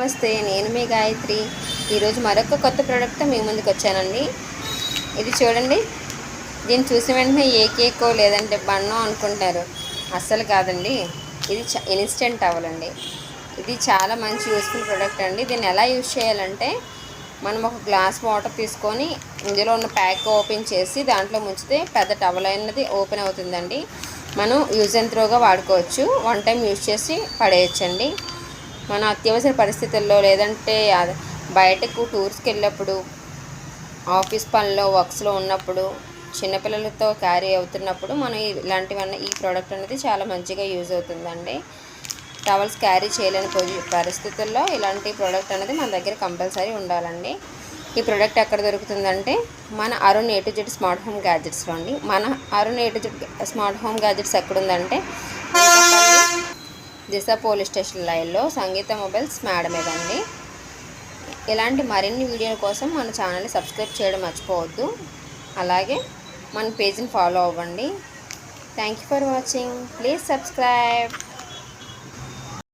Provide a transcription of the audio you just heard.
నమస్తే నేను మీ గాయత్రి. ఈరోజు మరొక కొత్త ప్రోడక్ట్ మీ ముందుకు వచ్చానండి. ఇది చూడండి. దీన్ని చూసిన వెంటనే ఏ కేకో లేదంటే బన్నో అనుకుంటారు. అస్సలు కాదండి. ఇది చ ఇన్స్టెంట్ అవ్వాలండి ఇది చాలా మంచి యూస్ఫుల్ ప్రోడక్ట్ అండి. దీన్ని ఎలా యూజ్ చేయాలంటే మనం ఒక గ్లాస్ వాటర్ తీసుకొని ఇందులో ఉన్న ప్యాక్ ఓపెన్ చేసి దాంట్లో ముంచితే పెద్ద టవల్ అనేది ఓపెన్ అవుతుందండి. మనం యూజ్ అండ్ త్రోగా వాడుకోవచ్చు. వన్ టైం యూజ్ చేసి పడేయచ్చండి. మన అత్యవసర పరిస్థితుల్లో లేదంటే బయటకు టూర్స్కి వెళ్ళినప్పుడు ఆఫీస్ పనిలో వర్క్స్లో ఉన్నప్పుడు చిన్నపిల్లలతో క్యారీ అవుతున్నప్పుడు మనం ఇలాంటివన్నీ ఈ ప్రోడక్ట్ అనేది చాలా మంచిగా యూజ్ అవుతుందండి. టవల్స్ క్యారీ చేయలేని పరిస్థితుల్లో ఇలాంటి ప్రోడక్ట్ అనేది మన దగ్గర కంపల్సరీ ఉండాలండి. ఈ ప్రోడక్ట్ ఎక్కడ దొరుకుతుందంటే మన Arun A to Z smart home గ్యాజెట్స్లో అండి. మన Arun A to Z smart home gadgets ఎక్కడుందంటే దిశ పోలీస్ స్టేషన్ లైన్లో సంగీత మొబైల్స్ మేడ ఇలాంటి మరిన్ని వీడియోల కోసం మన ఛానల్ని సబ్స్క్రైబ్ చేయడం మర్చిపోవద్దు. అలాగే మన పేజ్ని ఫాలో అవ్వండి. Thank you for watching please subscribe